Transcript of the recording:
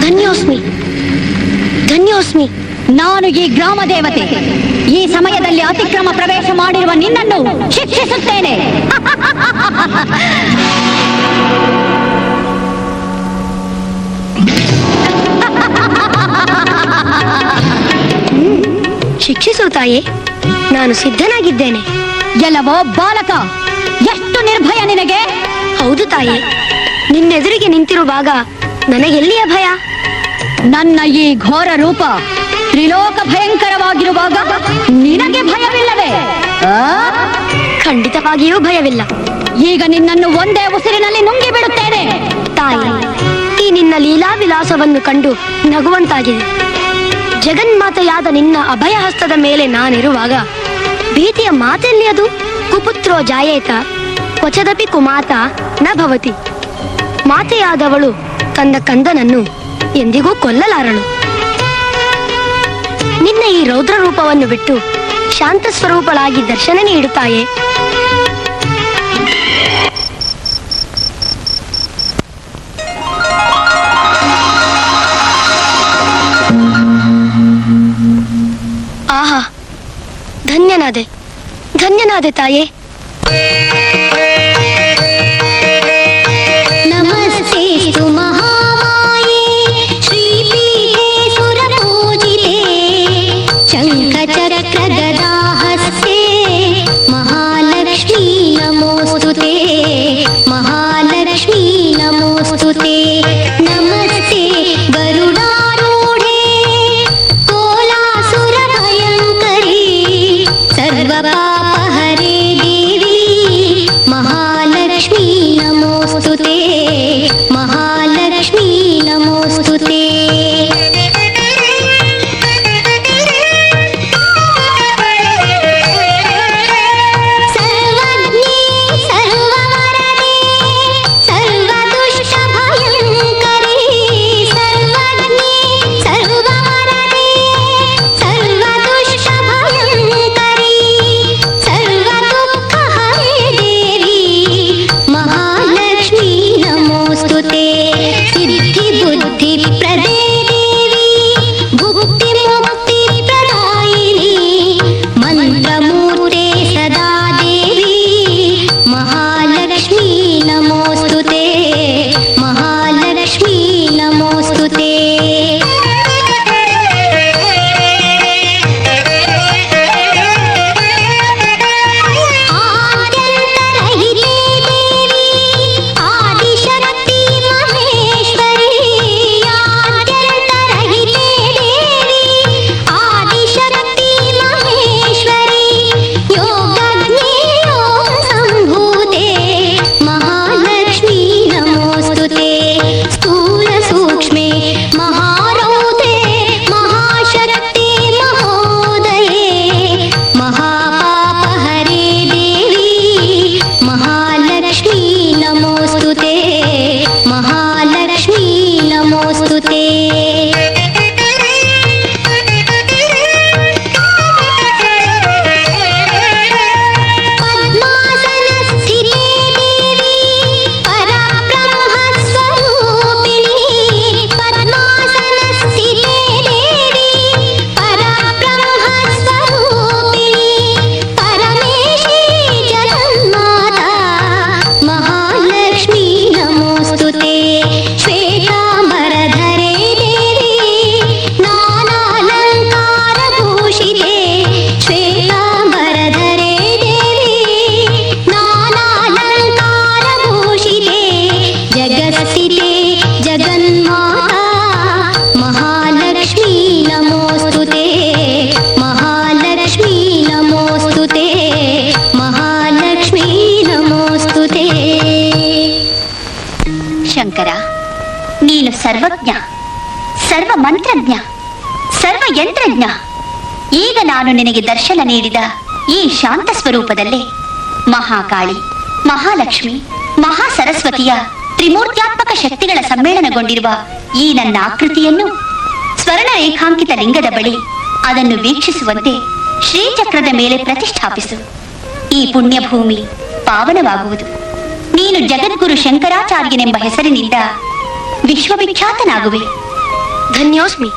ಧನ್ಯೋಸ್ಮಿ. ಧನ್ಯೋಸ್ಮಿ. ನಾನು ಈ ಗ್ರಾಮ ದೇವತೆ. ಈ ಸಮಯದಲ್ಲಿ ಅತಿಕ್ರಮ ಪ್ರವೇಶ ಮಾಡಿರುವ ನಿನ್ನನ್ನು ಶಿಕ್ಷಿಸುತ್ತೇನೆ. ಶಿಕ್ಷಿಸು ತಾಯಿ ನಾನು ಸಿದ್ಧನಾಗಿದ್ದೇನೆ. ಎಲ್ಲವೋ ಬಾಲಕ ಎಷ್ಟು ನಿರ್ಭಯ ನಿನಗೆ? ಹೌದು ತಾಯಿ ನಿನ್ನೆದುರಿಗೆ ನಿಂತಿರುವಾಗ ನನಗೆಲ್ಲಿಯ ಭಯ? ನನ್ನ ಈ ಘೋರ ರೂಪ ತ್ರಿಲೋಕ ಭಯಂಕರವಾಗಿರುವಾಗ ನಿನಗೆ ಭಯವಿಲ್ಲವೇ? ಖಂಡಿತವಾಗಿಯೂ ಭಯವಿಲ್ಲ. ಈಗ ನಿನ್ನನ್ನು ಒಂದೇ ಉಸಿರಿನಲ್ಲಿ ನುಂಗಿ ಬಿಡುತ್ತೇನೆ. ತಾಯಿ, ಈ ನಿನ್ನ ಲೀಲಾ ವಿಲಾಸವನ್ನು ಕಂಡು ನಗುವಂತಾಗಿದೆ ಜಗನ್ಮಾತೆಯಾದ ನಿನ್ನ ಅಭಯ ಹಸ್ತದ ಮೇಲೆ ನಾನಿರುವಾಗ ಭೀತಿಯ ಮಾತೆಲ್ಲಿ ಅದು? ಕುಪುತ್ರೋ ಜಾಯೇತ, ಕ್ವಚದಪಿ ಕುಮಾತ ನ ಭವತಿ. ಮಾತೆಯಾದವಳು ತನ್ನ ಕಂದನನ್ನು ಎಂದಿಗೂ ಕೊಲ್ಲಲಾರಳು. ನಿನ್ನ ಈ ರೌದ್ರ ರೂಪವನ್ನು ಬಿಟ್ಟು ಶಾಂತ ಸ್ವರೂಪಳಾಗಿ ದರ್ಶನ ನೀಡುತ್ತಾಯೆ? ಆಹಾ, ಧನ್ಯನಾದೆ ಧನ್ಯನಾದೆ ತಾಯೇ. Yeah. ನೀನು ಸರ್ವಜ್ಞ. ಸರ್ವ ಮಂತ್ರಜ್ಞ. ಸರ್ವ ಯಂತ್ರಜ್ಞ. ಈಗ ನಾನು ನಿನಗೆ ದರ್ಶನ ನೀಡಿದ ಈ ಶಾಂತ ಸ್ವರೂಪದಲ್ಲೇ ಮಹಾಕಾಳಿ, ಮಹಾಲಕ್ಷ್ಮಿ ಮಹಾ ಸರಸ್ವತಿಯ ತ್ರಿಮೂರ್ತ್ಯಾತ್ಮಕ ಶಕ್ತಿಗಳ ಸಮ್ಮೇಳನಗೊಂಡಿರುವ ಈ ನನ್ನ ಆಕೃತಿಯನ್ನು ಸ್ವರ್ಣ ರೇಖಾಂಕಿತ ಲಿಂಗದ ಬಳಿ ಅದನ್ನು ವೀಕ್ಷಿಸುವಂತೆ ಶ್ರೀಚಕ್ರದ ಮೇಲೆ ಪ್ರತಿಷ್ಠಾಪಿಸು. ಈ ಪುಣ್ಯಭೂಮಿ ಪಾವನವಾಗುವುದು. ನೀನು ಜಗದ್ಗುರು ಶಂಕರಾಚಾರ್ಯನೆಂಬ ಹೆಸರಿನಿಂದ ವಿಶ್ವವಿಖ್ಯಾತನಾಗುವೆ ಧನ್ಯೋಸ್ಮಿ